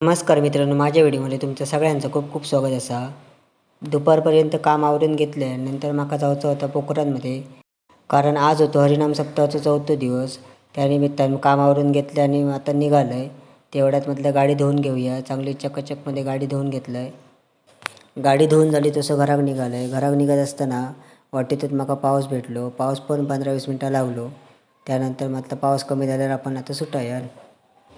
नमस्कार मित्रांनो माझ्या व्हिडिओमध्ये तुमचं सगळ्यांचं खूप खूप स्वागत असा. दुपारपर्यंत काम आवरून घेतलं नंतर म्हाका जायचं होतं पोखरांमध्ये. कारण आज होतो हरिनाम सप्ताहाचा चौथो दिवस. त्यानिमित्तानं काम आवरून घेतलं आणि आता निघालं आहे तेवढ्यात म्हटलं गाडी धुवून घेऊया. चांगली चकचकमध्ये गाडी धुवून घेतलं आहे गाडी धुवून झाली तसं घराक निघालं आहे घराक निघत असताना वाटेतच म्हाका पाऊस भेटलो. पाऊस पण पंधरा वीस मिनटं लागलो त्यानंतर म्हटलं पाऊस कमी झाल्यावर आपण आता सुटाया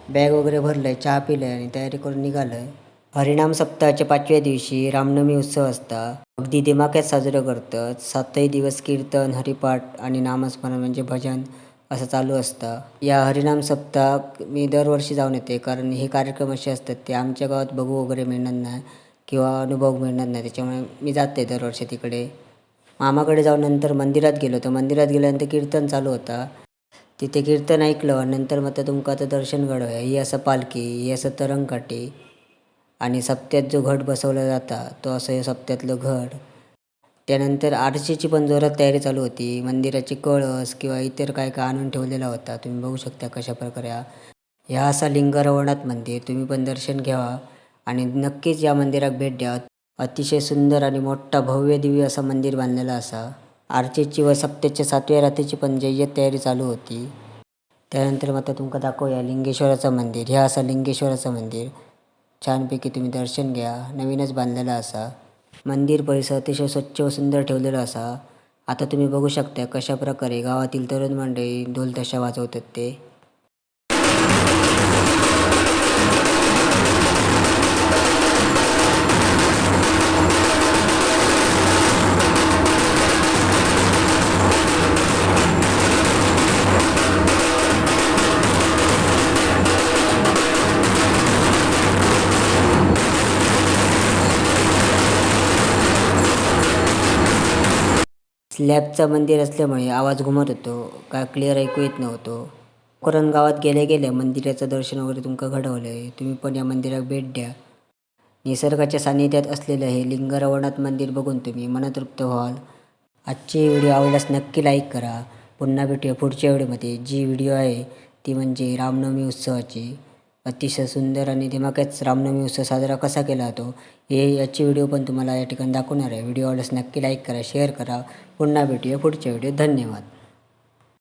बॅग वगैरे भरलं आहे चहा पिलं आहे आणि तयारी करून निघालं आहे हरिनाम सप्ताहाच्या पाचव्या दिवशी रामनवमी उत्सव असता. अगदी दिमाक्यात साजरं करतात. सातही दिवस कीर्तन हरिपाठ आणि नामस्मरण म्हणजे भजन असं चालू असतं. या हरिनाम सप्ताह मी दरवर्षी जाऊन येते कारण हे कार्यक्रम असे असतात ते आमच्या गावात बघू वगैरे मिळणार नाही किंवा अनुभव मिळणार नाही. त्याच्यामुळे मी जाते दरवर्षी तिकडे. मामाकडे जाऊन नंतर मंदिरात गेलो. तर मंदिरात गेल्यानंतर कीर्तन चालू होता. तिथे कीर्तन ऐकलं नंतर मग तुमका आता दर्शन घडवूया. ही असं पालखी ही असं तरंगकाठी आणि सप्त्यात जो घट बसवला जाता तो असं हे सप्त्यातलं घट त्यानंतर आरशीची पण जोरात तयारी चालू होती. मंदिराची कळस किंवा इतर काय काय आणून ठेवलेला होता तुम्ही बघू शकता कशा प्रकारे. ह्या असा लिंगरवणात मंदिर तुम्ही पण दर्शन घ्यावा आणि नक्कीच या मंदिरात भेट द्या. अतिशय सुंदर आणि मोठा भव्य दिव्य असं मंदिर बांधलेलं असा. आरतीची व सप्तेच्या सातव्या रात्रीची पण जय्यत तयारी चालू होती. त्यानंतर मग आता तुमका दाखवूया लिंगेश्वराचं मंदिर. हे आसा लिंगेश्वराचं मंदिर. छानपैकी तुम्ही दर्शन घ्या. नवीनच बांधलेलं असा. मंदिर परिसर अतिशय स्वच्छ व सुंदर ठेवलेला असा. आता तुम्ही बघू शकता कशा प्रकारे गावातील तरुण मंडळी ढोलताशा वाजवतात ते. स्लॅबचं मंदिर असल्यामुळे आवाज घुमत होतो. काय क्लिअर ऐकू येत नव्हतो. कोकरण गावात गेल्या गेल्या मंदिराचं दर्शन वगैरे तुमका घडवलं आहे तुम्ही पण या मंदिरात भेट द्या. निसर्गाच्या सान्निध्यात असलेलं हे लिंगरवणात मंदिर बघून तुम्ही मनतृप्त व्हाल. आजची व्हिडिओ आवडल्यास नक्की लाईक करा. पुन्हा भेटूया पुढच्या व्हिडिओमध्ये. जी व्हिडिओ आहे ती म्हणजे रामनवमी उत्सवाची. अतिशय सुंदर आणि दिमाक्यात रामनवमी उत्सव साजरा कसा केला जातो हे याची व्हिडिओ पण तुम्हाला या ठिकाणी दाखवणार आहे. व्हिडिओ आवडल्यास नक्की लाईक करा शेअर करा. पुन्हा भेटूया पुढच्या व्हिडिओ धन्यवाद.